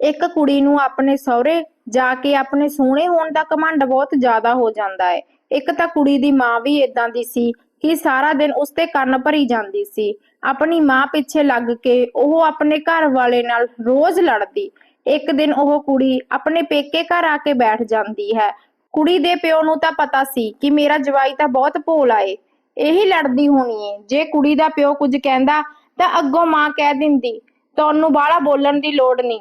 ਇੱਕ ਕੁੜੀ ਨੂੰ ਆਪਣੇ ਸਹੁਰੇ ਜਾ ਕੇ ਆਪਣੇ ਸੋਹਣੇ ਹੋਣ ਦਾ ਘਮੰਡ ਬਹੁਤ ਜ਼ਿਆਦਾ ਹੋ ਜਾਂਦਾ ਹੈ। ਇੱਕ ਤਾਂ ਕੁੜੀ ਦੀ ਮਾਂ ਵੀ ਇਦਾਂ ਦੀ ਸੀ ਕਿ ਸਾਰਾ ਦਿਨ ਉਸ ਤੇ ਕੰਨ ਭਰੀ ਜਾਂਦੀ ਸੀ। ਆਪਣੀ ਮਾਂ ਪਿੱਛੇ ਲੱਗ ਕੇ ਉਹ ਆਪਣੇ ਘਰ ਵਾਲੇ ਨਾਲ ਰੋਜ਼ ਲੜਦੀ। ਇੱਕ ਦਿਨ ਉਹ ਕੁੜੀ ਆਪਣੇ ਪੇਕੇ ਘਰ ਆ ਕੇ ਬੈਠ ਜਾਂਦੀ ਹੈ। ਕੁੜੀ ਦੇ ਪਿਓ ਨੂੰ ਤਾਂ ਪਤਾ ਸੀ ਕਿ ਮੇਰਾ ਜਵਾਈ ਤਾਂ ਬਹੁਤ ਭੋਲਾ ਏ ਇਹੀ ਲੜਦੀ ਹੋਣੀ ਏ। ਜੇ ਕੁੜੀ ਦਾ ਪਿਓ ਕੁਝ ਕਹਿੰਦਾ ਤਾਂ ਅੱਗੋਂ ਮਾਂ ਕਹਿ ਦਿੰਦੀ, ਤੁਹਾਨੂੰ ਬਾਹਲਾ ਬੋਲਣ ਦੀ ਲੋੜ ਨਹੀਂ।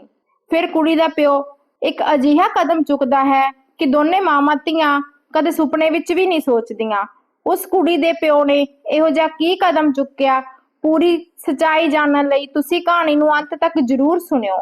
ਫਿਰ ਕੁੜੀ ਦਾ ਪਿਓ ਇੱਕ ਅਜਿਹਾ ਕਦਮ ਚੁੱਕਦਾ ਹੈ ਕਿ ਦੋਨੇ ਮਾਵਾਂ ਧੀਆਂ ਕਦੇ ਸੁਪਨੇ ਵਿੱਚ ਵੀ ਨਹੀਂ ਸੋਚਦੀਆਂ। ਉਸ ਕੁੜੀ ਦੇ ਪਿਓ ਨੇ ਇਹੋ ਜਿਹਾ ਕੀ ਕਦਮ ਚੁੱਕਿਆ? ਪੂਰੀ ਸਚਾਈ ਜਾਣਨ ਲਈ ਤੁਸੀਂ ਕਹਾਣੀ ਨੂੰ ਅੰਤ ਤੱਕ ਜ਼ਰੂਰ ਸੁਣਿਓ।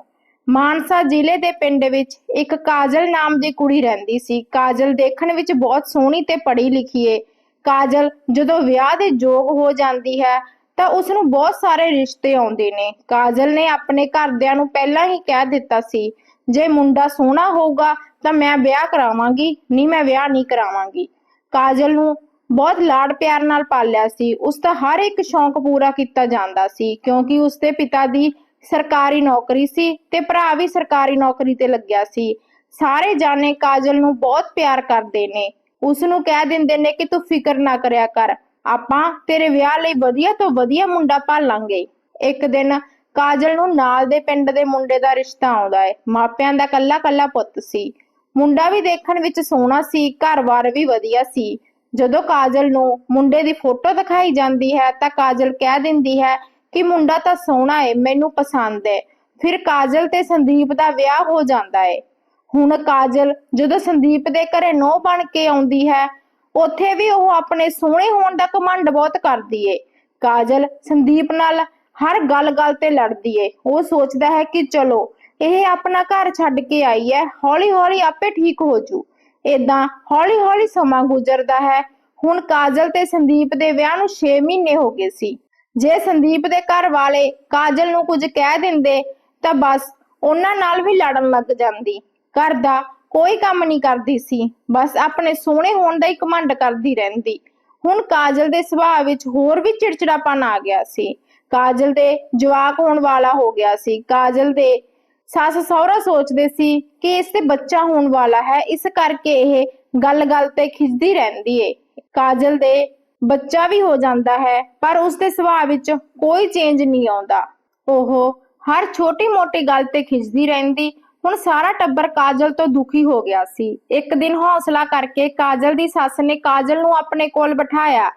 ਮਾਨਸਾ ਜ਼ਿਲ੍ਹੇ ਦੇ ਪਿੰਡ ਵਿੱਚ ਇੱਕ ਕਾਜਲ ਨਾਮ ਦੀ ਕੁੜੀ ਰਹਿੰਦੀ ਸੀ। ਕਾਜਲ ਦੇਖਣ ਵਿੱਚ ਬਹੁਤ ਸੋਹਣੀ ਤੇ ਪੜ੍ਹੀ ਲਿਖੀ ਏ। ਕਾਜਲ ਜਦੋਂ ਵਿਆਹ ਦੇ ਯੋਗ ਹੋ ਜਾਂਦੀ ਹੈ ਤਾਂ ਉਸ ਨੂੰ ਬਹੁਤ ਸਾਰੇ ਰਿਸ਼ਤੇ ਆਉਂਦੇ ਨੇ। ਕਾਜਲ ਨੇ ਆਪਣੇ ਘਰਦਿਆਂ ਨੂੰ ਪਹਿਲਾਂ ਹੀ ਕਹਿ ਦਿੱਤਾ ਸੀ, ਜੇ ਮੁੰਡਾ ਸੋਹਣਾ ਹੋਊਗਾ ਤਾਂ ਮੈਂ ਵਿਆਹ ਕਰਾਵਾਂਗੀ, ਨਹੀਂ ਮੈਂ ਵਿਆਹ ਨਹੀਂ ਕਰਾਵਾਂਗੀ। ਕਾਜਲ ਨੂੰ ਬਹੁਤ ਲਾਡ ਪਿਆਰ ਨਾਲ ਪਾਲਿਆ ਸੀ। ਉਸ ਦਾ ਹਰ ਇੱਕ ਸ਼ੌਂਕ ਪੂਰਾ ਕੀਤਾ ਜਾਂਦਾ ਸੀ, ਕਿਉਂਕਿ ਉਸ ਦੇ ਪਿਤਾ ਦੀ ਸਰਕਾਰੀ ਨੌਕਰੀ ਸੀ ਤੇ ਭਰਾ ਵੀ ਸਰਕਾਰੀ ਨੌਕਰੀ ਤੇ ਲੱਗਿਆ ਸੀ। ਸਾਰੇ ਜਾਣੇ ਕਾਜਲ ਨੂੰ ਬਹੁਤ ਪਿਆਰ ਕਰਦੇ ਨੇ। ਉਸ ਨੂੰ ਕਹਿ ਦਿੰਦੇ ਨੇ ਕਿ ਤੂੰ ਫਿਕਰ ਨਾ ਕਰਿਆ ਕਰ। ਆਪਾਂ ਤੇਰੇ ਵਿਆਹ ਲਈ ਵਧੀਆ ਤੋਂ ਵਧੀਆ ਮੁੰਡਾ ਭਾਲਾਂਗੇ। ਇੱਕ ਦਿਨ ਕਾਜਲ ਨੂੰ ਨਾਲ ਦੇ ਪਿੰਡ ਦੇ ਮੁੰਡੇ ਦਾ ਰਿਸ਼ਤਾ ਆਉਂਦਾ ਹੈ ਮਾਪਿਆਂ ਦਾ ਕੱਲਾ ਕੱਲਾ ਪੁੱਤ ਸੀ। ਮੁੰਡਾ ਵੀ ਦੇਖਣ ਵਿੱਚ ਸੋਹਣਾ ਸੀ, ਘਰ-ਬਾਰ ਵੀ ਵਧੀਆ ਸੀ। ਜਦੋਂ ਕਾਜਲ ਨੂੰ ਮੁੰਡੇ ਦੀ ਫੋਟੋ ਦਿਖਾਈ ਜਾਂਦੀ ਹੈ ਤਾਂ ਕਾਜਲ ਕਹਿ ਦਿੰਦੀ ਹੈ ਕਿ ਮੁੰਡਾ ਤਾਂ ਸੋਹਣਾ ਏ, ਮੈਨੂੰ ਪਸੰਦ ਏ। ਫਿਰ ਕਾਜਲ ਤੇ ਸੰਦੀਪ ਦਾ ਵਿਆਹ ਹੋ ਜਾਂਦਾ ਏ। ਹੁਣ ਕਾਜਲ ਜਦੋਂ ਸੰਦੀਪ ਦੇ ਘਰੇ ਨੋ ਬਣ ਕੇ ਆਉਂਦੀ ਹੈ ਉੱਥੇ ਵੀ ਉਹ ਆਪਣੇ ਸੋਹਣੇ ਹੋਣ ਦਾ ਘਮੰਡ ਬਹੁਤ ਕਰਦੀ ਏ। ਕਾਜਲ ਸੰਦੀਪ ਨਾਲ ਹਰ ਗੱਲ-ਗੱਲ ਤੇ ਲੜਦੀ ਏ। ਉਹ ਸੋਚਦਾ ਹੈ ਕਿ ਚਲੋ, ਇਹ ਆਪਣਾ ਘਰ ਛੱਡ ਕੇ ਆਈ ਹੈ, ਹੌਲੀ-ਹੌਲੀ ਆਪੇ ਠੀਕ ਹੋ ਜੂ। ਏਦਾਂ ਹੌਲੀ-ਹੌਲੀ ਸਮਾਂ ਗੁਜ਼ਰਦਾ ਹੈ। ਹੁਣ ਕਾਜਲ ਤੇ ਸੰਦੀਪ ਦੇ ਵਿਆਹ ਨੂੰ 6 ਮਹੀਨੇ ਹੋ ਗਏ ਸੀ। ਜੇ ਸੰਦੀਪ ਦੇ ਘਰ ਵਾਲੇ ਕਾਜਲ ਨੂੰ ਕੁਝ ਕਹਿ ਦਿੰਦੇ, ਤਾਂ ਬਸ ਉਹਨਾਂ ਨਾਲ ਵੀ ਲੜਨ ਲੱਗ ਜਾਂਦੀ। ਘਰ ਦਾ ਕੋਈ ਕੰਮ ਨਹੀਂ ਕਰਦੀ ਸੀ। ਬਸ ਆਪਣੇ ਸੋਹਣੇ ਹੋਣ ਦਾ ਹੀ ਘਮੰਡ ਕਰਦੀ ਰਹਿੰਦੀ। ਹੁਣ ਕਾਜਲ ਦੇ ਸੁਭਾਅ ਵਿੱਚ ਹੋਰ ਵੀ ਚਿੜਚਿੜਾਪਨ ਆ ਗਿਆ ਸੀ। ਕਾਜਲ ਦੇ ਜਵਾਕ ਹੋਣ ਵਾਲਾ ਹੋ ਗਿਆ ਸੀ। ਕਾਜਲ ਦੇ ਸੱਸ ਸਹੁਰਾ ਸੋਚਦੇ ਸੀ ਕਿ ਇਸ ਤੇ ਬੱਚਾ ਹੋਣ ਵਾਲਾ ਹੈ। ਇਸ ਕਰਕੇ ਇਹ ਗੱਲ-ਗੱਲ ਤੇ ਖਿੱਚਦੀ ਰਹਿੰਦੀ ਏ। ਕਾਜਲ ਦੇ ਬੱਚਾ ਵੀ ਹੋ ਜਾਂਦਾ ਹੈ, ਪਰ ਉਸ ਦੇ ਸੁਭਾਅ ਵਿੱਚ ਕੋਈ ਚੇਂਜ ਨਹੀਂ ਆਉਂਦਾ। ਉਹ ਹਰ ਛੋਟੀ-ਮੋਟੀ ਗੱਲ ਤੇ ਖਿੱਚਦੀ ਰਹਿੰਦੀ। ਹੁਣ ਸਾਰਾ ਟੱਬਰ ਕਾਜਲ ਤੋਂ ਦੁਖੀ ਹੋ ਗਿਆ ਸੀ। ਇੱਕ ਦਿਨ ਹੌਸਲਾ ਕਰਕੇ ਕਾਜਲ ਦੀ ਸੱਸ ਨੇ ਕਾਜਲ ਨੂੰ ਆਪਣੇ ਕੋਲ ਬਿਠਾਇਆ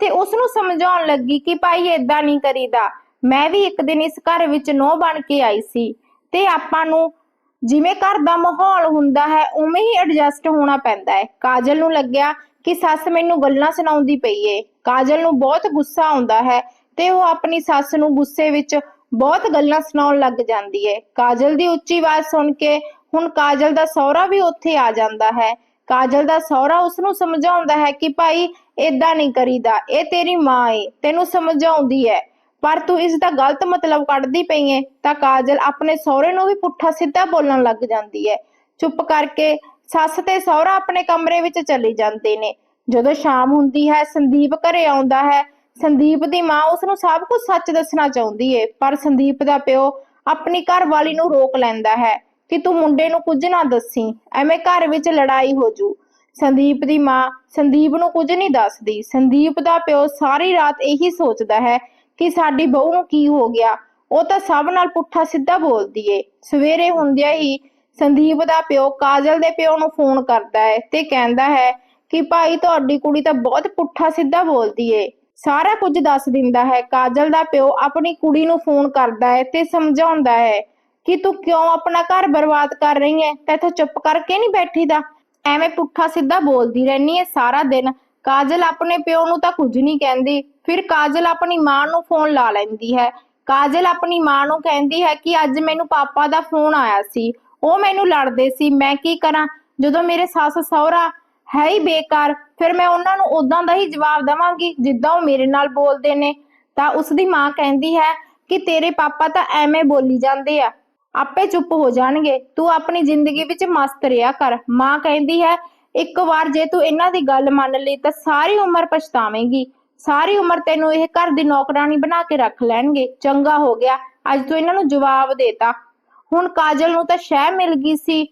ਤੇ ਉਸ ਨੂੰ ਸਮਝਾਉਣ ਲੱਗੀ ਕਿ ਭਾਈ ਏਦਾਂ ਨਹੀਂ ਕਰੀਦਾ। ਮੈਂ ਵੀ ਇੱਕ ਦਿਨ ਇਸ ਘਰ ਵਿੱਚ ਨੋ ਬਣ ਕੇ ਆਈ ਸੀ ਤੇ ਆਪਾਂ ਨੂੰ ਜਿਵੇਂ ਘਰ ਦਾ ਮਾਹੌਲ ਹੁੰਦਾ ਹੈ, ਉਵੇਂ ਹੀ ਐਡਜਸਟ ਹੋਣਾ ਪੈਂਦਾ ਹੈ। ਕਾਜਲ ਨੂੰ ਲੱਗਿਆ ਕਿ ਸੱਸ ਮੈਨੂੰ ਗੱਲਾਂ ਸੁਣਾਉਂਦੀ ਪਈ ਏ। ਕਾਜਲ ਨੂੰ ਬਹੁਤ ਗੁੱਸਾ ਆਉਂਦਾ ਹੈ ਤੇ ਉਹ ਆਪਣੀ ਸੱਸ ਨੂੰ ਗੁੱਸੇ ਵਿੱਚ ਬਹੁਤ ਗੱਲਾਂ ਸੁਣਾਉਣ ਲੱਗ ਜਾਂਦੀ ਹੈ ਕਾਜਲ ਦੀ ਉੱਚੀ ਆਵਾਜ਼ ਸੁਣ ਕੇ ਹੁਣ ਕਾਜਲ ਦਾ ਸਹੁਰਾ ਵੀ ਉੱਥੇ ਆ ਜਾਂਦਾ ਹੈ। ਕਾਜਲ ਦਾ ਸਹੁਰਾ ਉਸ ਨੂੰ ਸਮਝਾਉਂਦਾ ਹੈ ਕਿ ਭਾਈ, ਏਦਾਂ ਨਹੀਂ ਕਰੀਦਾ, ਇਹ ਤੇਰੀ ਮਾਂ ਏ, ਤੈਨੂੰ ਸਮਝਾਉਂਦੀ ਹੈ। ਪਰ ਤੂੰ ਇਸ ਦਾ ਗਲਤ ਮਤਲਬ ਕੱਢਦੀ ਪਈ ਏ, ਤਾਂ ਕਾਜਲ ਆਪਣੇ ਸਹੁਰੇ ਨੂੰ ਵੀ ਪੁੱਠਾ ਸਿੱਧਾ ਬੋਲਣ ਲੱਗ ਜਾਂਦੀ ਹੈ। ਚੁੱਪ ਕਰਕੇ ਸੱਸ ਤੇ ਸਹੁਰਾ ਆਪਣੇ ਕਮਰੇ ਵਿੱਚ ਚਲੇ ਜਾਂਦੇ ਨੇ। ਜਦੋਂ ਸ਼ਾਮ ਹੁੰਦੀ ਹੈ, ਸੰਦੀਪ ਘਰੇ ਆਉਂਦਾ ਹੈ ਸੰਦੀਪ ਦੀ ਮਾਂ ਉਸ ਨੂੰ ਸਭ ਕੁਝ ਸੱਚ ਦੱਸਣਾ ਚਾਹੁੰਦੀ ਏ, ਪਰ ਸੰਦੀਪ ਦਾ ਪਿਓ ਆਪਣੀ ਘਰਵਾਲੀ ਨੂੰ ਰੋਕ ਲੈਂਦਾ ਹੈ ਕਿ ਤੂੰ ਮੁੰਡੇ ਨੂੰ ਕੁਝ ਨਾ ਦੱਸੀ, ਐਵੇਂ ਘਰ ਵਿੱਚ ਲੜਾਈ ਹੋ ਜੂ। ਸੰਦੀਪ ਦੀ ਮਾਂ ਸੰਦੀਪ ਨੂੰ ਕੁਝ ਨਹੀਂ ਦੱਸਦੀ। ਸੰਦੀਪ ਦਾ ਪਿਓ ਸਾਰੀ ਰਾਤ ਇਹੀ ਸੋਚਦਾ ਹੈ ਕਿ ਸਾਡੀ ਬਹੂ ਨੂੰ ਕੀ ਹੋ ਗਿਆ। ਉਹ ਤਾਂ ਸਭ ਨਾਲ ਪੁੱਠਾ ਸਿੱਧਾ ਬੋਲਦੀ ਏ। ਸਵੇਰੇ ਹੁੰਦਿਆਂ ਹੀ ਸੰਦੀਪ ਦਾ ਪਿਓ ਕਾਜਲ ਦੇ ਪਿਓ ਨੂੰ ਫੋਨ ਕਰਦਾ ਹੈ ਤੇ ਕਹਿੰਦਾ ਹੈ ਕਿ ਭਾਈ ਤੁਹਾਡੀ ਕੁੜੀ ਤਾਂ ਬਹੁਤ ਪੁੱਠਾ ਸਿੱਧਾ ਬੋਲਦੀ ਏ। ਸਾਰਾ ਕੁਝ ਦੱਸ ਦਿੰਦਾ ਹੈ। ਕਾਜਲ ਦਾ ਪਿਓ ਆਪਣੀ ਕੁੜੀ ਨੂੰ ਫੋਨ ਕਰਦਾ ਹੈ ਤੇ ਸਮਝਾਉਂਦਾ ਹੈ ਕਿ ਤੂੰ ਕਿਉਂ ਆਪਣਾ ਘਰ ਬਰਬਾਦ ਕਰ ਰਹੀ ਹੈ? ਤੇ ਤੂੰ ਚੁੱਪ ਕਰਕੇ ਨਹੀਂ ਬੈਠੀਦਾ। ਐਵੇਂ ਪੁੱਠਾ ਸਿੱਧਾ ਬੋਲਦੀ ਰਹਿਨੀ ਹੈ ਸਾਰਾ ਦਿਨ। ਕਾਜਲ ਆਪਣੇ ਪਿਓ ਨੂੰ ਤਾਂ ਕੁਝ ਨਹੀਂ ਕਹਿੰਦੀ। ਫਿਰ ਕਾਜਲ ਆਪਣੀ ਮਾਂ ਨੂੰ ਫੋਨ ਲਾ ਲੈਂਦੀ ਹੈ। ਕਾਜਲ ਆਪਣੀ ਮਾਂ ਨੂੰ ਕਹਿੰਦੀ ਹੈ ਕਿ ਅੱਜ ਮੈਨੂੰ ਪਾਪਾ ਦਾ ਫੋਨ ਆਇਆ ਸੀ। ਉਹ ਮੈਨੂੰ ਲੜਦੇ ਸੀ। ਮੈਂ ਕੀ ਕਰਾਂ? ਜਦੋਂ ਮੇਰੇ ਸੱਸ ਸਹੁਰਾ ਹੈ ਹੀ ਬੇਕਾਰ। ਫਿਰ ਮੈਂ ਉਹਨਾਂ ਨੂੰ ਉਦਾਂ ਦਾ ਹੀ ਜਵਾਬ ਦੇਵਾਂਗੀ, ਜਿੱਦਾਂ ਉਹ ਮੇਰੇ ਨਾਲ ਬੋਲਦੇ ਨੇ। ਤਾਂ ਉਸ ਦੀ ਮਾਂ ਕਹਿੰਦੀ ਹੈ ਕਿ ਤੇਰੇ ਪਾਪਾ ਤਾਂ ਐਵੇਂ ਬੋਲੀ ਜਾਂਦੇ ਆ। ਆਪੇ ਚੁੱਪ ਹੋ ਜਾਣਗੇ। ਤੂੰ ਆਪਣੀ ਜ਼ਿੰਦਗੀ ਵਿੱਚ ਮਸਤ ਰਿਹਾ ਕਰ। ਮਾਂ ਕਹਿੰਦੀ ਹੈ, ਇੱਕ ਵਾਰ ਜੇ ਤੂੰ ਇਹਨਾਂ ਦੀ ਗੱਲ ਮੰਨ ਲਈ ਤਾਂ ਸਾਰੀ ਉਮਰ ਪਛਤਾਵੇਂਗੀ। ਸਾਰੀ ਉਮਰ ਤੈਨੂੰ ਇਹ ਘਰ ਦੀ ਨੌਕਰਾਨੀ ਬਣਾ ਕੇ ਰੱਖ ਲੈਣਗੇ। ਚੰਗਾ ਹੋ ਗਿਆ। ਅੱਜ ਤੂੰ ਇਹਨਾਂ ਨੂੰ ਜਵਾਬ ਦੇਤਾ ਹੁਣ ਕਾਜਲ ਨੂੰ ਤਾਂ ਸ਼ਹਿ ਮਿਲ ਗਈ ਸੀ।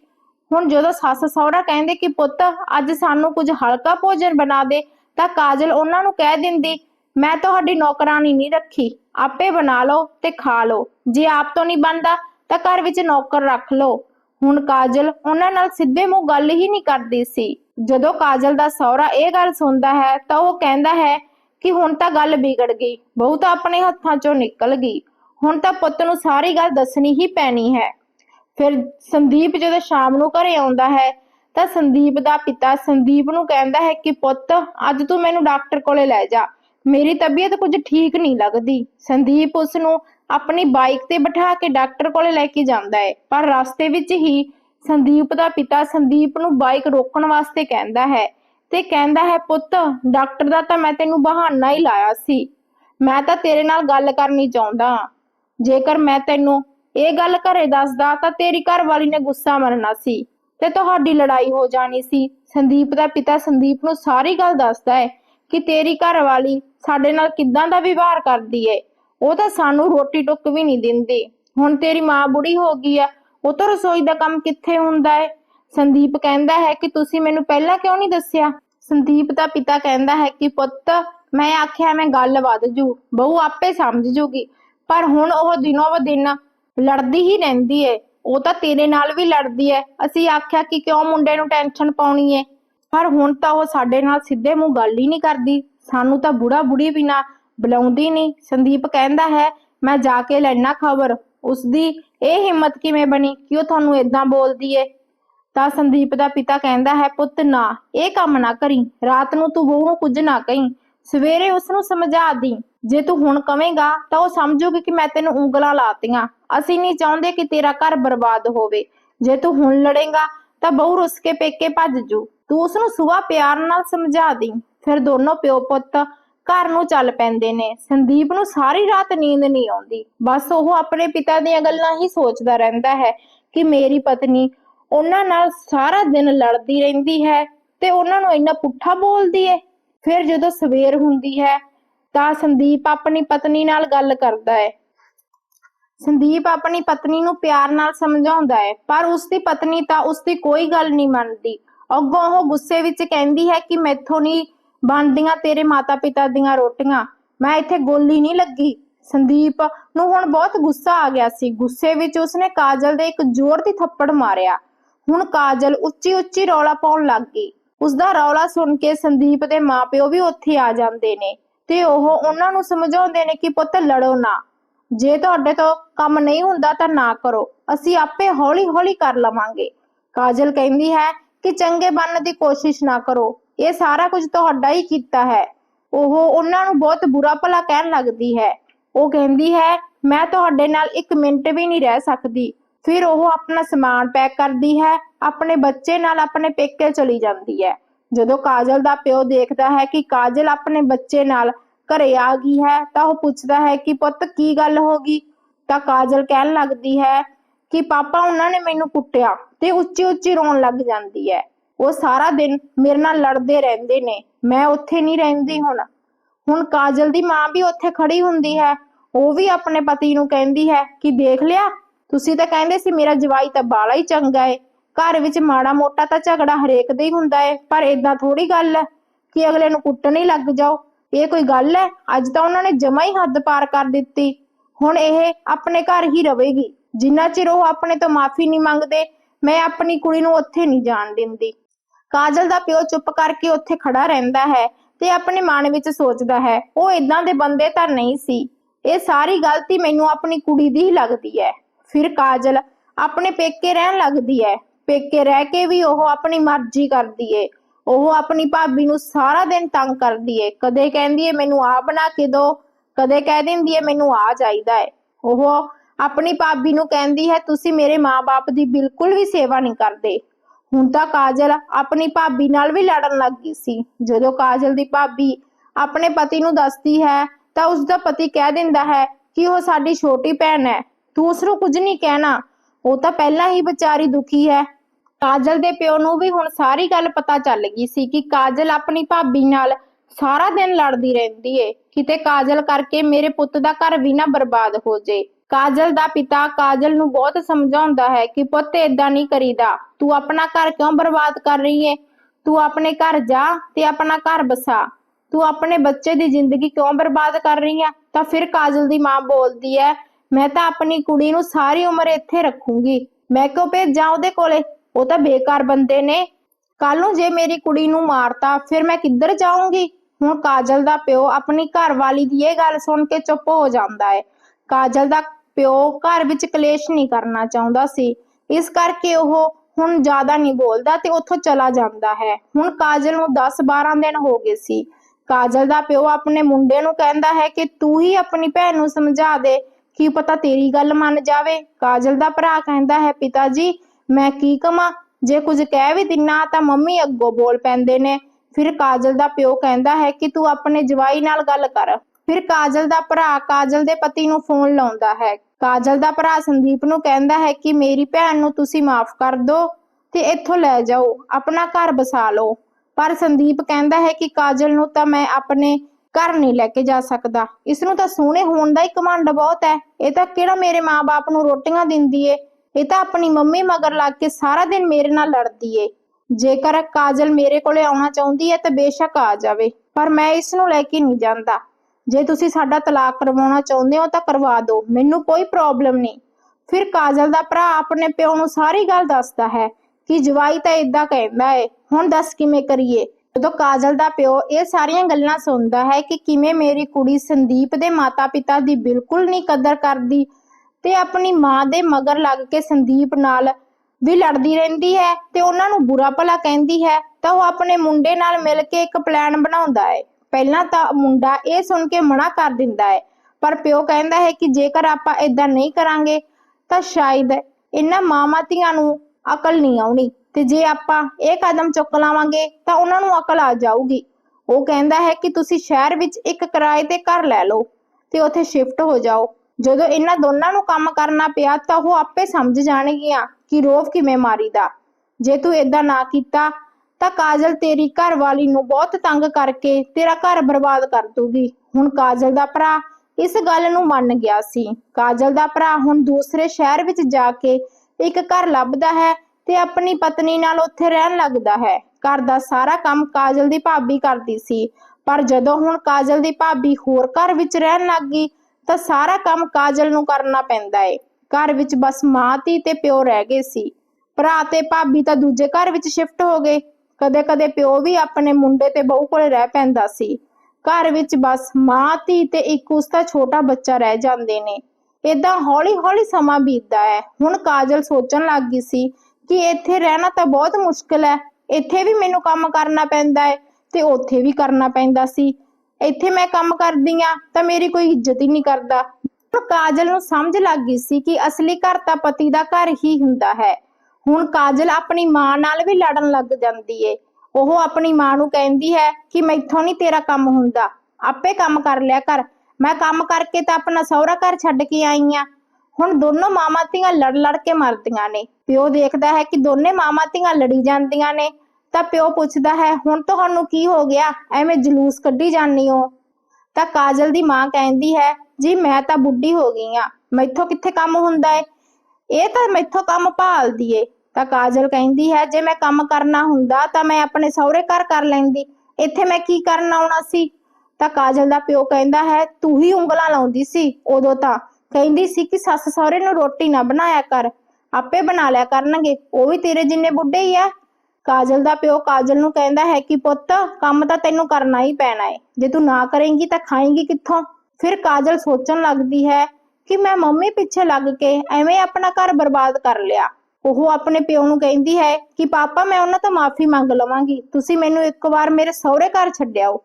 ਹੁਣ ਜਦੋਂ ਸੱਸ ਸਹੁਰਾ ਕਹਿੰਦੇ ਕਿ ਪੁੱਤ, ਅੱਜ ਸਾਨੂੰ ਕੁਝ ਹਲਕਾ ਭੋਜਨ ਬਣਾ ਦੇ, ਤਾਂ ਕਾਜਲ ਉਹਨਾਂ ਨੂੰ ਕਹਿ ਦਿੰਦੀ, ਮੈਂ ਤੁਹਾਡੀ ਨੌਕਰਾਨੀ ਨਹੀਂ ਰੱਖੀ, ਆਪੇ ਬਣਾ ਲਓ ਤੇ ਖਾ ਲਓ। ਜੇ ਆਪ ਤੋਂ ਨਹੀਂ ਬਣਦਾ, ਤਾਂ ਘਰ ਵਿੱਚ ਨੌਕਰ ਰੱਖ ਲਓ। ਹੁਣ ਕਾਜਲ ਉਹਨਾਂ ਨਾਲ ਸਿੱਧੇ ਮੂੰਹ ਗੱਲ ਹੀ ਨਹੀਂ ਕਰਦੀ ਸੀ। ਜਦੋਂ ਕਾਜਲ ਦਾ ਸਹੁਰਾ ਇਹ ਗੱਲ ਸੁਣਦਾ ਹੈ, ਤਾਂ ਉਹ ਕਹਿੰਦਾ ਹੈ ਕਿ ਹੁਣ ਤਾਂ ਗੱਲ ਵਿਗੜ ਗਈ ਬਹੁਤ ਆਪਣੇ ਹੱਥਾਂ ਚੋਂ ਨਿਕਲ ਗਈ। ਹੁਣ ਤਾਂ ਪੁੱਤ ਨੂੰ ਸਾਰੀ ਗੱਲ ਦੱਸਣੀ ਹੀ ਪੈਣੀ ਹੈ। ਫਿਰ ਸੰਦੀਪ ਜਦੋਂ ਸ਼ਾਮ ਨੂੰ ਘਰੇ ਆਉਂਦਾ ਹੈ, ਤਾਂ ਸੰਦੀਪ ਦਾ ਪਿਤਾ ਸੰਦੀਪ ਨੂੰ ਕਹਿੰਦਾ ਹੈ ਕਿ ਪੁੱਤ, ਅੱਜ ਤੂੰ ਮੈਨੂੰ ਡਾਕਟਰ ਕੋਲੇ ਲੈ ਜਾ। ਮੇਰੀ ਤਬੀਅਤ ਕੁਝ ਠੀਕ ਨਹੀਂ ਲੱਗਦੀ। ਸੰਦੀਪ ਉਸ ਨੂੰ ਆਪਣੀ ਬਾਈਕ ਤੇ ਬਿਠਾ ਕੇ ਡਾਕਟਰ ਕੋਲੇ ਲੈ ਕੇ ਜਾਂਦਾ ਹੈ। ਪਰ ਰਸਤੇ ਵਿੱਚ ਹੀ ਸੰਦੀਪ ਦਾ ਪਿਤਾ ਸੰਦੀਪ ਨੂੰ ਬਾਈਕ ਰੋਕਣ ਵਾਸਤੇ ਕਹਿੰਦਾ ਹੈ ਤੇ ਕਹਿੰਦਾ ਹੈ, ਪੁੱਤ, ਡਾਕਟਰ ਦਾ ਤਾਂ ਮੈਂ ਤੈਨੂੰ ਬਹਾਨਾ ਹੀ ਲਾਇਆ ਸੀ। ਮੈਂ ਤਾਂ ਤੇਰੇ ਨਾਲ ਗੱਲ ਕਰਨੀ ਚਾਹੁੰਦਾ। ਹਾਂ। ਜੇਕਰ ਮੈਂ ਤੈਨੂੰ ਇਹ ਗੱਲ ਘਰੇ ਦੱਸਦਾ ਤਾਂ ਤੇਰੀ ਘਰਵਾਲੀ ਨੇ ਗੁੱਸਾ ਮੰਨਣਾ ਸੀ ਤੇ ਤੁਹਾਡੀ ਲੜਾਈ ਹੋ ਜਾਣੀ ਸੀ। ਸੰਦੀਪ ਦਾ ਪਿਤਾ ਸੰਦੀਪ ਨੂੰ ਸਾਰੀ ਗੱਲ ਦੱਸਦਾ ਹੈ ਕਿ ਤੇਰੀ ਘਰਵਾਲੀ ਸਾਡੇ ਨਾਲ ਕਿੱਦਾਂ ਦਾ ਵਿਵਹਾਰ ਕਰਦੀ ਹੈ। ਉਹ ਤਾਂ ਸਾਨੂੰ ਰੋਟੀ ਟੁੱਕ ਵੀ ਨਹੀਂ ਦਿੰਦੀ। ਹੁਣ ਤੇਰੀ ਮਾਂ ਬੁੜੀ ਹੋ ਗਈ ਆ, ਉਹ ਤਾਂ ਰਸੋਈ ਦਾ ਕੰਮ ਕਿੱਥੇ ਹੁੰਦਾ ਹੈ? ਸੰਦੀਪ ਕਹਿੰਦਾ ਹੈ ਕਿ ਤੁਸੀਂ ਮੈਨੂੰ ਪਹਿਲਾਂ ਕਿਉਂ ਨਹੀਂ ਦੱਸਿਆ? ਸੰਦੀਪ ਦਾ ਪਿਤਾ ਕਹਿੰਦਾ ਹੈ ਕਿ ਪੁੱਤ, ਮੈਂ ਆਖਿਆ ਮੈਂ ਗੱਲ ਵੱਧ ਜੂ, ਬਹੂ ਆਪੇ ਸਮਝ ਜੂਗੀ। ਪਰ ਹੁਣ ਉਹ ਦਿਨੋਂ ਬ ਦਿਨ ਲੜਦੀ ਹੀ ਰਹਿੰਦੀ ਏ। ਉਹ ਤਾਂ ਤੇਰੇ ਨਾਲ ਵੀ ਲੜਦੀ ਏ। ਅਸੀਂ ਆਖਿਆ ਕਿ ਕਿਉਂ ਮੁੰਡੇ ਨੂੰ ਟੈਨਸ਼ਨ ਪਾਉਣੀ ਏ? ਪਰ ਹੁਣ ਤਾਂ ਉਹ ਸਾਡੇ ਨਾਲ ਸਿੱਧੇ ਮੂੰਹ ਗੱਲ ਹੀ ਨਹੀਂ ਕਰਦੀ। ਸਾਨੂੰ ਤਾਂ ਬੁੜਾ ਬੁੜੀ ਵੀ ਨਾ ਬੁਲਾਉਂਦੀ ਨਹੀਂ। ਸੰਦੀਪ ਕਹਿੰਦਾ ਹੈ, ਮੈਂ ਜਾ ਕੇ ਲੈਣਾ ਖਬਰ। ਉਸਦੀ ਇਹ ਹਿੰਮਤ ਕਿਵੇਂ ਬਣੀ? ਕਿ ਉਹ ਤੁਹਾਨੂੰ ਇਦਾਂ ਬੋਲਦੀ ਏ? ਤਾਂ ਸੰਦੀਪ ਦਾ ਪਿਤਾ ਕਹਿੰਦਾ ਹੈ, ਪੁੱਤ ਨਾ, ਇਹ ਕੰਮ ਨਾ ਕਰੀ। ਰਾਤ ਨੂੰ ਤੂੰ ਬਹੂ ਨੂੰ ਕੁਝ ਨਾ ਕਹੀਂ। ਸਵੇਰੇ ਉਸ ਨੂੰ ਸਮਝਾ ਦੀ। ਜੇ ਤੂੰ ਹੁਣ ਕਵੇਂਗਾ ਤਾਂ ਉਹ ਸਮਝੂਗੀ ਕਿ ਮੈਂ ਤੈਨੂੰ ਉਂਗਲਾਂ ਲਾਤੀਆਂ। ਅਸੀਂ ਨਹੀਂ ਚਾਹੁੰਦੇ ਕਿ ਤੇਰਾ ਘਰ ਬਰਬਾਦ ਹੋਵੇ। ਜੇ ਤੂੰ ਹੁਣ ਲੜੇਂਗਾ ਤਾਂ ਬਹੂ ਰੁੱਸ ਕੇ ਪੇਕੇ ਭੱਜ ਜੂ। ਤੂੰ ਉਸ ਨੂੰ ਸੁਆ ਪਿਆਰ ਨਾਲ ਸਮਝਾ ਦੀ। ਫਿਰ ਦੋਨੋਂ ਪਿਓ ਪੁੱਤ ਘਰ ਨੂੰ ਚੱਲ ਪੈਂਦੇ ਨੇ। ਸੰਦੀਪ ਨੂੰ ਸਾਰੀ ਰਾਤ ਨੀਂਦ ਨਹੀਂ ਆਉਂਦੀ। ਬਸ ਉਹ ਆਪਣੇ ਪਿਤਾ ਦੀਆਂ ਗੱਲਾਂ ਹੀ ਸੋਚਦਾ ਰਹਿੰਦਾ ਹੈ ਕਿ ਮੇਰੀ ਪਤਨੀ ਉਹਨਾਂ ਨਾਲ ਸਾਰਾ ਦਿਨ ਲੜਦੀ ਰਹਿੰਦੀ ਹੈ ਤੇ ਉਹਨਾਂ ਨੂੰ ਇੰਨਾ ਪੁੱਠਾ ਬੋਲਦੀ ਏ ਫਿਰ ਜਦੋਂ ਸਵੇਰ ਹੁੰਦੀ ਹੈ ਤਾਂ ਸੰਦੀਪ ਆਪਣੀ ਪਤਨੀ ਨਾਲ ਗੱਲ ਕਰਦਾ ਹੈ। ਸੰਦੀਪ ਆਪਣੀ ਪਤਨੀ ਨੂੰ ਪਿਆਰ ਨਾਲ ਸਮਝਾਉਂਦਾ ਹੈ, ਪਰ ਉਸ ਦੀ ਪਤਨੀ ਤਾਂ ਉਸ ਦੀ ਕੋਈ ਗੱਲ ਨਹੀਂ ਮੰਨਦੀ। ਅੱਗੋਂ ਉਹ ਗੁੱਸੇ ਵਿੱਚ ਕਹਿੰਦੀ ਹੈ ਕਿ ਮੈਥੋਂ ਨਹੀਂ ਬਣਦੀਆਂ ਤੇਰੇ ਮਾਤਾ-ਪਿਤਾ ਦੀਆਂ ਰੋਟੀਆਂ। ਮੈਂ ਇੱਥੇ ਗੋਲੀ ਨਹੀਂ ਲੱਗੀ। ਸੰਦੀਪ ਨੂੰ ਹੁਣ ਬਹੁਤ ਗੁੱਸਾ ਆ ਗਿਆ ਸੀ। ਗੁੱਸੇ ਵਿੱਚ ਉਸਨੇ ਕਾਜਲ ਦੇ ਇੱਕ ਜ਼ੋਰ ਦੀ ਥੱਪੜ ਮਾਰਿਆ। ਹੁਣ ਕਾਜਲ ਉੱਚੀ ਉੱਚੀ ਰੌਲਾ ਪਾਉਣ ਲੱਗ ਗਈ। ਉਸਦਾ ਰੌਲਾ ਸੁਣ ਕੇ ਸੰਦੀਪ ਦੇ ਮਾਪਿਓ ਵੀ ਉੱਥੇ ਆ ਜਾਂਦੇ ਨੇ। ਤੇ ਉਹ ਉਹਨਾਂ ਨੂੰ ਸਮਝਾਉਂਦੇ ਨੇ ਕਿ ਪੁੱਤ ਲੜੋ ਨਾ। ਜੇ ਤੁਹਾਡੇ ਤੋਂ ਕੰਮ ਨਹੀਂ ਹੁੰਦਾ ਤਾਂ ਨਾ ਕਰੋ। ਅਸੀਂ ਆਪੇ ਹੌਲੀ-ਹੌਲੀ ਕਰ ਲਵਾਂਗੇ। ਕਾਜਲ ਕਹਿੰਦੀ ਹੈ ਕਿ ਚੰਗੇ ਬਣਨ ਦੀ ਕੋਸ਼ਿਸ਼ ਨਾ ਕਰੋ। ਇਹ ਸਾਰਾ ਕੁਝ ਤੁਹਾਡਾ ਹੀ ਕੀਤਾ ਹੈ। ਉਹ ਉਹਨਾਂ ਨੂੰ ਬਹੁਤ ਬੁਰਾ ਭਲਾ ਕਹਿਣ ਲੱਗਦੀ ਹੈ। ਉਹ ਕਹਿੰਦੀ ਹੈ, ਮੈਂ ਤੁਹਾਡੇ ਨਾਲ ਇੱਕ ਮਿੰਟ ਵੀ ਨਹੀਂ ਰਹਿ ਸਕਦੀ। ਫਿਰ ਉਹ ਆਪਣਾ ਸਮਾਨ ਪੈਕ ਕਰਦੀ ਹੈ, ਆਪਣੇ ਬੱਚੇ ਨਾਲ ਆਪਣੇ ਪੇਕੇ ਚਲੀ ਜਾਂਦੀ ਹੈ। ਜਦੋਂ ਕਾਜਲ ਦਾ ਪਿਓ ਦੇਖਦਾ ਹੈ ਕਿ ਕਾਜਲ ਆਪਣੇ ਬੱਚੇ ਨਾਲ ਘਰੇ ਆ ਗਈ ਹੈ ਤਾਂ ਉਹ ਪੁੱਛਦਾ ਹੈ ਕਿ ਪੁੱਤ ਕੀ ਗੱਲ ਹੋ ਗਈ? ਤਾਂ ਕਾਜਲ ਕਹਿਣ ਲੱਗਦੀ ਹੈ ਕਿ ਪਾਪਾ, ਉਹਨਾਂ ਨੇ ਮੈਨੂੰ ਕੁੱਟਿਆ ਤੇ ਉੱਚੀ ਉੱਚੀ ਰੋਣ ਲੱਗ ਜਾਂਦੀ ਹੈ। ਉਹ ਸਾਰਾ ਦਿਨ ਮੇਰੇ ਨਾਲ ਲੜਦੇ ਰਹਿੰਦੇ ਨੇ। ਮੈਂ ਉੱਥੇ ਨਹੀਂ ਰਹਿੰਦੀ ਹੁਣ। ਹੁਣ ਕਾਜਲ ਦੀ ਮਾਂ ਵੀ ਉੱਥੇ ਖੜੀ ਹੁੰਦੀ ਹੈ। ਉਹ ਵੀ ਆਪਣੇ ਪਤੀ ਨੂੰ ਕਹਿੰਦੀ ਹੈ ਕਿ ਦੇਖ ਲਿਆ, ਤੁਸੀਂ ਤਾਂ ਕਹਿੰਦੇ ਸੀ ਮੇਰਾ ਜਵਾਈ ਤਾਂ ਬਾਲਾ ਹੀ ਚੰਗਾ ਏ। ਘਰ ਵਿੱਚ ਮਾੜਾ ਮੋਟਾ ਤਾਂ ਝਗੜਾ ਹਰੇਕ ਦਾ ਹੀ ਹੁੰਦਾ ਹੈ ਪਰ ਇਦਾਂ ਥੋੜੀ ਗੱਲ ਹੈ ਕਿ ਅਗਲੇ ਨੂੰ ਕੁੱਟਣ ਹੀ ਲੱਗ ਜਾਓ। ਇਹ ਕੋਈ ਗੱਲ ਹੈ? ਅੱਜ ਤਾਂ ਉਹਨਾਂ ਨੇ ਜਮਾ ਹੀ ਹੱਦ ਪਾਰ ਕਰ ਦਿੱਤੀ। ਹੁਣ ਇਹ ਆਪਣੇ ਘਰ ਹੀ ਰਵੇਗੀ ਜਿੰਨਾ ਚਿਰ ਉਹ ਆਪਣੇ ਤੋਂ ਮਾਫੀ ਨਹੀਂ ਮੰਗਦੇ, ਮੈਂ ਆਪਣੀ ਕੁੜੀ ਨੂੰ ਉੱਥੇ ਨਹੀਂ ਜਾਣ ਦਿੰਦੀ। ਕਾਜਲ ਦਾ ਪਿਓ ਚੁੱਪ ਕਰਕੇ ਉੱਥੇ ਖੜਾ ਰਹਿੰਦਾ ਹੈ ਤੇ ਆਪਣੇ ਮਨ ਵਿੱਚ ਸੋਚਦਾ ਹੈ, ਉਹ ਇਦਾਂ ਦੇ ਬੰਦੇ ਤਾਂ ਨਹੀਂ ਸੀ। ਇਹ ਸਾਰੀ ਗਲਤੀ ਮੈਨੂੰ ਆਪਣੀ ਕੁੜੀ ਦੀ ਹੀ ਲੱਗਦੀ ਹੈ। ਫਿਰ ਕਾਜਲ ਆਪਣੇ ਪੇਕੇ ਰਹਿਣ ਲੱਗਦੀ ਹੈ। ਪੇਕੇ ਰਹਿ ਕੇ ਵੀ ਉਹ ਆਪਣੀ ਮਰਜ਼ੀ ਕਰਦੀ ਏ। ਉਹ ਆਪਣੀ ਭਾਬੀ ਨੂੰ ਸਾਰਾ ਦਿਨ ਤੰਗ ਕਰਦੀ ਏ। ਕਦੇ ਕਹਿੰਦੀ ਏ, ਮੈਨੂੰ ਆ ਬਣਾ ਕੇ ਦਿਓ ਕਦੇ ਕਹਿ ਦਿੰਦੀ ਏ, ਮੈਨੂੰ ਆ ਚਾਹੀਦਾ ਏ। ਉਹ ਆਪਣੀ ਭਾਬੀ ਨੂੰ ਕਹਿੰਦੀ ਹੈ, ਤੁਸੀਂ ਮੇਰੇ ਮਾਪੇ ਦੀ ਬਿਲਕੁਲ ਵੀ ਸੇਵਾ ਨਹੀਂ ਕਰਦੇ। ਹੁਣ ਤਾਂ ਕਾਜਲ ਆਪਣੀ ਭਾਬੀ ਨਾਲ ਵੀ ਲੜਨ ਲੱਗ ਗਈ ਸੀ। ਜਦੋਂ ਕਾਜਲ ਦੀ ਭਾਬੀ ਆਪਣੇ ਪਤੀ ਨੂੰ ਦੱਸਦੀ ਹੈ, ਤਾਂ ਉਸ ਦਾ ਪਤੀ ਕਹਿ ਦਿੰਦਾ ਹੈ ਕਿ ਉਹ ਸਾਡੀ ਛੋਟੀ ਭੈਣ ਹੈ। ਤੂੰ ਉਸ ਨੂੰ ਕੁਝ ਨਹੀਂ ਕਹਿਣਾ। ਉਹ ਤਾਂ ਪਹਿਲਾਂ ਹੀ ਵਿਚਾਰੀ ਦੁਖੀ ਹੈ। ਕਾਜਲ ਦੇ ਪਿਓ ਨੂੰ ਵੀ ਹੁਣ ਸਾਰੀ ਗੱਲ ਪਤਾ ਚੱਲ ਗਈ ਸੀ ਕਿ ਕਾਜਲ ਆਪਣੀ ਭਾਬੀ ਨਾਲ ਸਾਰਾ ਦਿਨ ਲੜਦੀ ਰਹਿੰਦੀ ਏ। ਕਿਤੇ ਕਾਜਲ ਕਰਕੇ ਮੇਰੇ ਪੁੱਤ ਦਾ ਘਰ ਵੀ ਨਾ ਬਰਬਾਦ ਹੋ ਜੇ। ਕਾਜਲ ਦਾ ਪਿਤਾ ਕਾਜਲ ਨੂੰ ਬਹੁਤ ਸਮਝਾਉਂਦਾ ਹੈ ਕਿ ਪੁੱਤ ਏਦਾਂ ਨਹੀਂ ਕਰੀਦਾ। ਤੂੰ ਆਪਣਾ ਘਰ ਕਿਉਂ ਬਰਬਾਦ ਕਰ ਰਹੀ ਏ? ਤੂੰ ਆਪਣੇ ਘਰ ਜਾ ਤੇ ਆਪਣਾ ਘਰ ਬਸਾ ਤੂੰ ਆਪਣੇ ਬੱਚੇ ਦੀ ਜ਼ਿੰਦਗੀ ਕਿਉਂ ਬਰਬਾਦ ਕਰ ਰਹੀ ਆ? ਤਾਂ ਫਿਰ ਕਾਜਲ ਦੀ ਮਾਂ ਬੋਲਦੀ ਹੈ ਮੈਂ ਤਾਂ ਆਪਣੀ ਕੁੜੀ ਨੂੰ ਸਾਰੀ ਉਮਰ ਇੱਥੇ ਰੱਖੂੰਗੀ। ਮੈਂ ਕਿਉਂ ਭੇਜਾਂ ਉਹਦੇ ਕੋਲੇ? ਉਹ ਤਾਂ ਬੇਕਾਰ ਬੰਦੇ ਨੇ। ਕੱਲ ਨੂੰ ਜੇ ਮੇਰੀ ਕੁੜੀ ਨੂੰ ਮਾਰਤਾ, ਫਿਰ ਮੈਂ ਕਿੱਧਰ ਜਾਊਂਗੀ? ਹੁਣ ਕਾਜਲ ਦਾ ਪਿਓ ਆਪਣੀ ਘਰਵਾਲੀ ਦੀ ਇਹ ਗੱਲ ਸੁਣ ਕੇ ਚੁੱਪ ਹੋ ਜਾਂਦਾ ਹੈ ਕਾਜਲ ਦਾ ਪਿਓ ਘਰ ਵਿੱਚ ਕਲੇਸ਼ ਨਹੀਂ ਕਰਨਾ ਚਾਹੁੰਦਾ ਸੀ। ਇਸ ਕਰਕੇ ਉਹ ਹੁਣ ਜ਼ਿਆਦਾ ਨਹੀਂ ਬੋਲਦਾ ਤੇ ਉੱਥੋਂ ਚਲਾ ਜਾਂਦਾ ਹੈ। ਹੁਣ ਕਾਜਲ ਨੂੰ 10-12 ਦਿਨ ਹੋ ਗਏ ਸੀ। ਕਾਜਲ ਦਾ ਪਿਓ ਆਪਣੇ ਮੁੰਡੇ ਨੂੰ ਕਹਿੰਦਾ ਹੈ ਕਿ ਤੂੰ ਹੀ ਆਪਣੀ ਭੈਣ ਨੂੰ ਸਮਝਾ ਦੇ। ਕੀ ਪਤਾ ਤੇਰੀ ਗੱਲ ਮੰਨ ਜਾਵੇ? ਕਾਜਲ ਦਾ ਭਰਾ ਕਹਿੰਦਾ ਹੈ ਪਿਤਾ ਜੀ ਮੈਂ ਕੀ ਕਵਾਂ? ਜੇ ਕੁਝ ਕਹਿ ਵੀ ਦਿਨਾ ਤਾਂ ਮੰਮੀ ਅੱਗੋਂ ਬੋਲ ਪੈਂਦੇ ਨੇ। ਫਿਰ ਕਾਜਲ ਦਾ ਪਿਓ ਕਹਿੰਦਾ ਹੈ ਕਿ ਤੂੰ ਆਪਣੇ ਜਵਾਈ ਨਾਲ ਗੱਲ ਕਰ। ਫਿਰ ਕਾਜਲ ਦਾ ਭਰਾ ਕਾਜਲ ਦੇ ਪਤੀ ਨੂੰ ਫੋਨ ਲਾਉਂਦਾ ਹੈ। ਕਾਜਲ ਦਾ ਭਰਾ ਸੰਦੀਪ ਨੂੰ ਕਹਿੰਦਾ ਹੈ ਕਿ ਮੇਰੀ ਭੈਣ ਨੂੰ ਤੁਸੀਂ ਮਾਫ ਕਰ ਦਿਓ ਤੇ ਇੱਥੋਂ ਲੈ ਜਾਓ, ਆਪਣਾ ਘਰ ਬਸਾ ਲਓ। ਪਰ ਸੰਦੀਪ ਕਹਿੰਦਾ ਹੈ ਕਿ ਕਾਜਲ ਨੂੰ ਤਾਂ ਮੈਂ ਆਪਣੇ ਘਰ ਨਹੀਂ ਲੈ ਕੇ ਜਾ ਸਕਦਾ। ਇਸ ਨੂੰ ਤਾਂ ਸੋਹਣੇ ਹੋਣ ਦਾ ਹੀ ਘਮੰਡ ਬਹੁਤ ਹੈ। ਇਹ ਤਾਂ ਕਿਹੜਾ ਮੇਰੇ ਮਾਪੇ ਨੂੰ ਰੋਟੀਆਂ ਦਿੰਦੀ ਏ? ਇਹ ਤਾਂ ਆਪਣੀ ਮੰਮੀ ਮਗਰ ਲੱਗ ਕੇ ਸਾਰਾ ਦਿਨ ਮੇਰੇ ਨਾਲ ਲੜਦੀ ਏ। ਜੇਕਰ ਕਾਜਲ ਮੇਰੇ ਕੋਲੇ ਆਉਣਾ ਚਾਹੁੰਦੀ ਹੈ ਤਾਂ ਬੇਸ਼ੱਕ ਆ ਜਾਵੇ, ਪਰ ਮੈਂ ਇਸ ਨੂੰ ਲੈ ਕੇ ਨਹੀਂ ਜਾਂਦਾ। ਜੇ ਤੁਸੀਂ ਸਾਡਾ ਤਲਾਕ ਕਰਵਾਉਣਾ ਚਾਹੁੰਦੇ ਹੋ ਤਾਂ ਕਰਵਾ ਦਿਓ, ਮੈਨੂੰ ਕੋਈ ਪ੍ਰੋਬਲਮ ਨਹੀਂ। ਫਿਰ ਕਾਜਲ ਦਾ ਭਰਾ ਆਪਣੇ ਪਿਓ ਨੂੰ ਸਾਰੀ ਗੱਲ ਦੱਸਦਾ ਹੈ ਕਿ ਜਵਾਈ ਤਾਂ ਇਦਾਂ ਕਹਿੰਦਾ ਏ, ਹੁਣ ਦੱਸ ਕਿਵੇਂ ਕਰੀਏ? ਜਦੋਂ ਕਾਜਲ ਦਾ ਪਿਓ ਇਹ ਸਾਰੀਆਂ ਗੱਲਾਂ ਸੁਣਦਾ ਹੈ ਕਿ ਕਿਵੇਂ ਮੇਰੀ ਕੁੜੀ ਸੰਦੀਪ ਦੇ ਮਾਤਾ-ਪਿਤਾ ਦੀ ਬਿਲਕੁਲ ਨਹੀਂ ਕਦਰ ਕਰਦੀ ਤੇ ਆਪਣੀ ਮਾਂ ਦੇ ਮਗਰ ਲੱਗ ਕੇ ਸੰਦੀਪ ਨਾਲ ਵੀ ਲੜਦੀ ਰਹਿੰਦੀ ਹੈ ਤੇ ਉਹਨਾਂ ਨੂੰ ਬੁਰਾ ਭਲਾ ਕਹਿੰਦੀ ਹੈ, ਤਾਂ ਉਹ ਆਪਣੇ ਮੁੰਡੇ ਨਾਲ ਮਿਲ ਕੇ ਇੱਕ ਪਲਾਨ ਬਣਾਉਂਦਾ ਹੈ। ਪਹਿਲਾਂ ਤਾਂ ਮੁੰਡਾ ਇਹ ਸੁਣ ਕੇ ਮਨਾ ਕਰ ਦਿੰਦਾ ਹੈ, ਪਰ ਪਿਓ ਕਹਿੰਦਾ ਹੈ ਕਿ ਜੇਕਰ ਆਪਾਂ ਇਦਾਂ ਨਹੀਂ ਕਰਾਂਗੇ, ਤਾਂ ਸ਼ਾਇਦ ਇਹਨਾਂ ਮਾਵਾਂ ਧੀਆਂ ਨੂੰ ਅਕਲ ਨਹੀਂ ਆਉਣੀ। ਤੇ ਜੇ ਆਪਾਂ ਇਹ ਕਦਮ ਚੁੱਕ ਲਾਵਾਂਗੇ ਤਾਂ ਉਹਨਾਂ ਨੂੰ ਅਕਲ ਆ ਜਾਊਗੀ। ਉਹ ਕਹਿੰਦਾ ਹੈ ਕਿ ਤੁਸੀਂ ਸ਼ਹਿਰ ਵਿੱਚ ਇੱਕ ਕਿਰਾਏ ਤੇ ਘਰ ਲੈ ਲਓ ਤੇ ਉੱਥੇ ਸ਼ਿਫਟ ਹੋ ਜਾਓ। ਜਦੋਂ ਇਹਨਾਂ ਦੋਨਾਂ ਨੂੰ ਕੰਮ ਕਰਨਾ ਪਿਆ ਤਾਂ ਉਹ ਆਪੇ ਸਮਝ ਜਾਣਗੀਆਂ ਕਿ ਰੋਵ ਕਿਵੇਂ ਮਾਰੀਦਾ। ਜੇ ਤੂੰ ਏਦਾਂ ਨਾ ਕੀਤਾ ਤਾਂ ਕਾਜਲ ਤੇਰੀ ਘਰਵਾਲੀ ਨੂੰ ਬਹੁਤ ਤੰਗ ਕਰਕੇ ਤੇਰਾ ਘਰ ਬਰਬਾਦ ਕਰ ਦੂਗੀ ਹੁਣ ਕਾਜਲ ਦਾ ਭਰਾ ਇਸ ਗੱਲ ਨੂੰ ਮੰਨ ਗਿਆ ਸੀ। ਕਾਜਲ ਦਾ ਭਰਾ ਹੁਣ ਦੂਸਰੇ ਸ਼ਹਿਰ ਵਿੱਚ ਜਾ ਕੇ ਇੱਕ ਘਰ ਲੱਭਦਾ ਹੈ ਤੇ ਆਪਣੀ ਪਤਨੀ ਨਾਲ ਉੱਥੇ ਰਹਿਣ ਲੱਗਦਾ ਹੈ। ਘਰ ਦਾ ਸਾਰਾ ਕੰਮ ਕਾਜਲ ਦੀ ਭਾਬੀ ਕਰਦੀ ਸੀ। ਪਰ ਜਦੋਂ ਹੁਣ ਕਾਜਲ ਦੀ ਭਾਬੀ ਹੋਰ ਘਰ ਵਿੱਚ ਰਹਿਣ ਲੱਗ ਗਈ, ਤਾਂ ਸਾਰਾ ਕੰਮ ਕਾਜਲ ਨੂੰ ਕਰਨਾ ਪੈਂਦਾ ਏ। ਘਰ ਵਿੱਚ ਬਸ ਮਾਂ, ਧੀ ਤੇ ਪਿਓ ਰਹਿ ਗਏ ਸੀ। ਭਰਾ ਤੇ ਭਾਬੀ ਤਾਂ ਦੂਜੇ ਘਰ ਵਿੱਚ ਸ਼ਿਫਟ ਹੋ ਗਏ। ਕਦੇ-ਕਦੇ ਪਿਓ ਵੀ ਆਪਣੇ ਮੁੰਡੇ ਤੇ ਬਹੂ ਕੋਲੇ ਰਹਿ ਪੈਂਦਾ ਸੀ। ਘਰ ਵਿੱਚ ਬਸ ਮਾਂ, ਧੀ ਤੇ ਇੱਕ ਉਸਦਾ ਛੋਟਾ ਬੱਚਾ ਰਹਿ ਜਾਂਦੇ ਨੇ। ਇਦਾਂ ਹੌਲੀ-ਹੌਲੀ ਸਮਾਂ ਬੀਤਦਾ ਹੈ। ਹੁਣ ਕਾਜਲ ਸੋਚਣ ਲੱਗ ਗਈ ਸੀ ਕਿ ਇੱਥੇ ਰਹਿਣਾ ਤਾਂ ਬਹੁਤ ਮੁਸ਼ਕਲ ਹੈ। ਇੱਥੇ ਵੀ ਮੈਨੂੰ ਕੰਮ ਕਰਨਾ ਪੈਂਦਾ ਹੈ ਤੇ ਉੱਥੇ ਵੀ ਕਰਨਾ ਪੈਂਦਾ ਸੀ। ਇੱਥੇ ਮੈਂ ਕੰਮ ਕਰਦੀ ਆ ਤਾਂ ਮੇਰੀ ਕੋਈ ਇੱਜ਼ਤ ਹੀ ਨਹੀਂ ਕਰਦਾ। ਕਾਜਲ ਨੂੰ ਸਮਝ ਲੱਗ ਗਈ ਸੀ ਕਿ ਅਸਲੀ ਘਰ ਤਾਂ ਪਤੀ ਦਾ ਘਰ ਹੀ ਹੁੰਦਾ ਹੈ। ਹੁਣ ਕਾਜਲ ਆਪਣੀ ਮਾਂ ਨਾਲ ਵੀ ਲੜਨ ਲੱਗ ਜਾਂਦੀ ਏ। ਉਹ ਆਪਣੀ ਮਾਂ ਨੂੰ ਕਹਿੰਦੀ ਹੈ ਕਿ ਮੈਥੋਂ ਨਹੀਂ ਤੇਰਾ ਕੰਮ ਹੁੰਦਾ। ਆਪੇ ਕੰਮ ਕਰ ਲਿਆ ਕਰ। ਮੈਂ ਕੰਮ ਕਰਕੇ ਤਾਂ ਆਪਣਾ ਸਹੁਰਾ ਘਰ ਛੱਡ ਕੇ ਆਈ ਆ ਹੁਣ ਦੋਨੋਂ ਮਾਵਾਂ ਧੀਆਂ ਲੜ ਲੜ ਕੇ ਮਰਦੀਆਂ ਨੇ। ਪਿਓ ਦੇਖਦਾ ਹੈ ਕਿ ਦੋਨੇ ਮਾਵਾਂ ਧੀਆਂ ਲੜੀ ਜਾਂਦੀਆਂ ਨੇ। ਤਾਂ ਪਿਓ ਪੁੱਛਦਾ ਹੈ, ਹੁਣ ਤੁਹਾਨੂੰ ਕੀ ਹੋ ਗਿਆ? ਐਵੇਂ ਜਲੂਸ ਕੱਢੀ ਜਾਂਦੀ ਹੋ? ਤਾਂ ਕਾਜਲ ਦੀ ਮਾਂ ਕਹਿੰਦੀ ਹੈ, ਜੀ, ਮੈਂ ਤਾਂ ਬੁੱਢੀ ਹੋ ਗਈ ਆ ਮੈਥੋਂ ਕਿੱਥੇ ਕੰਮ ਹੁੰਦਾ ਏ? ਇਹ ਤਾਂ ਮੈਥੋਂ ਕੰਮ ਭਾਲਦੀ ਏ। ਤਾਂ ਕਾਜਲ ਕਹਿੰਦੀ ਹੈ, ਜੇ ਮੈਂ ਕੰਮ ਕਰਨਾ ਹੁੰਦਾ ਤਾਂ ਮੈਂ ਆਪਣੇ ਸਹੁਰੇ ਘਰ ਕਰ ਲੈਂਦੀ। ਇੱਥੇ ਮੈਂ ਕੀ ਕਰਨ ਆਉਣਾ ਸੀ? ਤਾਂ ਕਾਜਲ ਦਾ ਪਿਓ ਕਹਿੰਦਾ ਹੈ, ਤੂੰ ਹੀ ਉਂਗਲਾਂ ਲਾਉਂਦੀ ਸੀ ਉਦੋਂ ਤਾਂ। ਕਹਿੰਦੀ ਸੀ ਕਿ ਸੱਸ ਸਹੁਰੇ ਨੂੰ ਰੋਟੀ ਨਾ ਬਣਾਇਆ ਕਰ, ਆਪੇ ਬਣਾ ਲਿਆ ਕਰਨਗੇ, ਉਹ ਵੀ ਤੇਰੇ ਜਿੰਨੇ ਬੁੱਢੇ ਹੀ ਆ। ਕਾਜਲ ਦਾ ਪਿਓ ਕਾਜਲ ਨੂੰ ਕਹਿੰਦਾ ਹੈ ਕਿ ਪੁੱਤ, ਕੰਮ ਤਾਂ ਤੈਨੂੰ ਕਰਨਾ ਹੀ ਪੈਣਾ ਏ, ਜੇ ਤੂੰ ਨਾ ਕਰੇਂਗੀ ਤਾਂ ਖਾਏਂਗੀ ਕਿੱਥੋਂ? ਫਿਰ ਕਾਜਲ ਸੋਚਣ ਲੱਗਦੀ ਹੈ ਕਿ ਮੈਂ ਮੰਮੀ ਪਿੱਛੇ ਲੱਗ ਕੇ ਐਵੇਂ ਆਪਣਾ ਘਰ ਬਰਬਾਦ ਕਰ ਲਿਆ। ਉਹ ਆਪਣੇ ਪਿਓ ਨੂੰ ਕਹਿੰਦੀ ਹੈ ਕਿ ਪਾਪਾ, ਮੈਂ ਉਹਨਾਂ ਤੋਂ ਮਾਫੀ ਮੰਗ ਲਵਾਂਗੀ, ਤੁਸੀਂ ਮੈਨੂੰ ਇੱਕ ਵਾਰ ਮੇਰੇ ਸਹੁਰੇ ਘਰ ਛੱਡਿਆਓ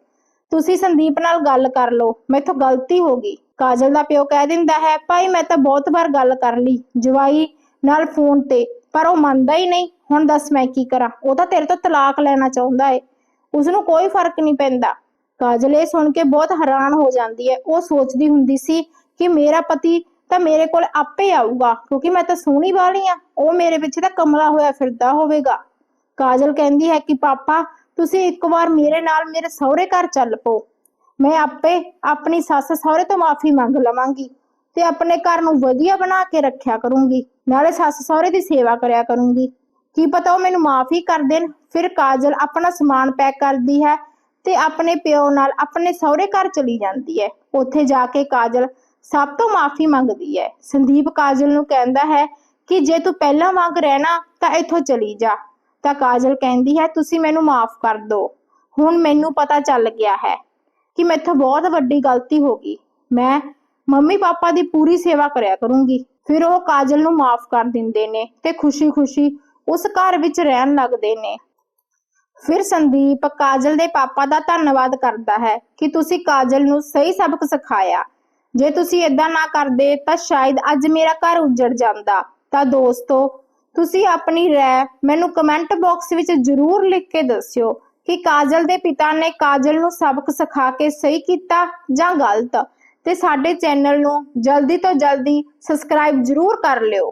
ਤੁਸੀਂ ਸੰਦੀਪ ਨਾਲ ਗੱਲ ਕਰ ਲਓ, ਮੈਥੋਂ ਗਲਤੀ ਹੋ ਗਈ। ਕਾਜਲ ਦਾ ਪਿਓ ਕਹਿ ਦਿੰਦਾ ਹੈ, ਭਾਈ ਮੈਂ ਤਾਂ ਬਹੁਤ ਵਾਰ ਗੱਲ ਕਰ ਲਈ ਜਵਾਈ ਨਾਲ ਫੋਨ ਤੇ, ਪਰ ਉਹ ਮੰਨਦਾ ਹੀ ਨਹੀਂ। ਹੁਣ ਦੱਸ ਮੈਂ ਕੀ ਕਰਾਂ? ਉਹ ਤਾਂ ਤੇਰੇ ਤੋਂ ਤਲਾਕ ਲੈਣਾ ਚਾਹੁੰਦਾ ਏ। ਉਸ ਨੂੰ ਕੋਈ ਫ਼ਰਕ ਨਹੀਂ ਪੈਂਦਾ। ਕਾਜਲ ਇਹ ਸੁਣ ਕੇ ਬਹੁਤ ਹੈਰਾਨ ਹੋ ਜਾਂਦੀ ਹੈ। ਉਹ ਸੋਚਦੀ ਹੁੰਦੀ ਸੀ ਕਿ ਮੇਰਾ ਪਤੀ ਤਾਂ ਮੇਰੇ ਕੋਲ ਆਪੇ ਆਊਗਾ, ਕਿਉਂਕਿ ਮੈਂ ਤਾਂ ਸੋਹਣੀ ਵਾਲੀ ਆ ਉਹ ਮੇਰੇ ਪਿੱਛੇ ਤਾਂ ਕਮਲਾ ਹੋਇਆ ਫਿਰਦਾ ਹੋਵੇਗਾ। ਕਾਜਲ ਕਹਿੰਦੀ ਹੈ ਕਿ, ਪਾਪਾ, ਤੁਸੀਂ ਇੱਕ ਵਾਰ ਮੇਰੇ ਨਾਲ ਮੇਰੇ ਸਹੁਰੇ ਘਰ ਚੱਲ ਪਓ। ਮੈਂ ਆਪੇ ਆਪਣੀ ਸੱਸ ਸਹੁਰੇ ਤੋਂ ਮਾਫੀ ਮੰਗ ਲਵਾਂਗੀ ਤੇ ਆਪਣੇ ਘਰ ਨੂੰ ਵਧੀਆ ਬਣਾ ਕੇ ਰੱਖਿਆ ਕਰੂੰਗੀ, ਨਾਲੇ ਸੱਸ ਸਹੁਰੇ ਦੀ ਸੇਵਾ ਕਰਿਆ ਕਰੂੰਗੀ। ਕੀ ਪਤਾ ਉਹ ਮੈਨੂੰ ਮਾਫ਼ੀ ਕਰ ਦੇਣ, ਫਿਰ ਕਾਜਲ ਆਪਣਾ ਸਮਾਨ ਪੈਕ ਕਰਦੀ ਹੈ ਤੇ ਆਪਣੇ ਪਿਓ ਨਾਲ ਆਪਣੇ ਸਹੁਰੇ ਘਰ ਚਲੀ ਜਾਂਦੀ ਹੈ। ਉੱਥੇ ਜਾ ਕੇ ਕਾਜਲ ਸਭ ਤੋਂ ਮਾਫੀ ਮੰਗਦੀ ਹੈ। ਸੰਦੀਪ ਕਾਜਲ ਨੂੰ ਕਹਿੰਦਾ ਹੈ ਕਿ ਜੇ ਤੂੰ ਪਹਿਲਾਂ ਵਾਂਗ ਰਹਿਣਾ ਤਾਂ ਇੱਥੋਂ ਚਲੀ ਜਾ। ਤਾਂ ਕਾਜਲ ਕਹਿੰਦੀ ਹੈ, ਤੁਸੀਂ ਮੈਨੂੰ ਮਾਫ ਕਰ ਦਿਓ। ਹੁਣ ਮੈਨੂੰ ਪਤਾ ਚੱਲ ਗਿਆ ਹੈ। ਕਿ ਮੈਥੋਂ ਬਹੁਤ ਵੱਡੀ ਗਲਤੀ ਹੋ ਗਈ। ਮੈਂ ਮੰਮੀ ਪਾਪਾ ਦੀ ਪੂਰੀ ਸੇਵਾ ਕਰਿਆ ਕਰੂੰਗੀ। ਫਿਰ ਉਹ ਕਾਜਲ ਨੂੰ ਮਾਫ ਕਰ ਦਿੰਦੇ ਨੇ ਤੇ ਖੁਸ਼ੀ-ਖੁਸ਼ੀ ਉਸ ਘਰ ਵਿੱਚ ਰਹਿਣ ਲੱਗਦੇ ਨੇ। ਫਿਰ ਸੰਦੀਪ ਕਾਜਲ ਦੇ ਪਾਪਾ ਦਾ ਧੰਨਵਾਦ ਕਰਦਾ ਹੈ ਕਿ ਤੁਸੀਂ ਕਾਜਲ ਨੂੰ ਸਹੀ ਸਬਕ ਸਿਖਾਇਆ। ਜੇ ਤੁਸੀਂ ਇਦਾਂ ਨਾ ਕਰਦੇ ਤਾਂ ਸ਼ਾਇਦ ਅੱਜ ਮੇਰਾ ਘਰ ਉੱਜੜ ਜਾਂਦਾ। ਤਾਂ ਦੋਸਤੋ, ਤੁਸੀਂ ਆਪਣੀ ਰਾਏ ਮੈਨੂੰ ਕਮੈਂਟ ਬਾਕਸ ਵਿੱਚ ਜ਼ਰੂਰ ਲਿਖ ਕੇ ਦੱਸਿਓ। ਕਿ ਕਾਜਲ ਦੇ ਪਿਤਾ ਨੇ ਕਾਜਲ ਨੂੰ ਸਬਕ ਸਿਖਾ ਕੇ ਸਹੀ ਕੀਤਾ ਜਾਂ ਗਲਤ, ਤੇ ਸਾਡੇ ਚੈਨਲ ਨੂੰ ਜਲਦੀ ਤੋਂ ਜਲਦੀ ਸਬਸਕ੍ਰਾਈਬ ਜ਼ਰੂਰ ਕਰ ਲਿਓ।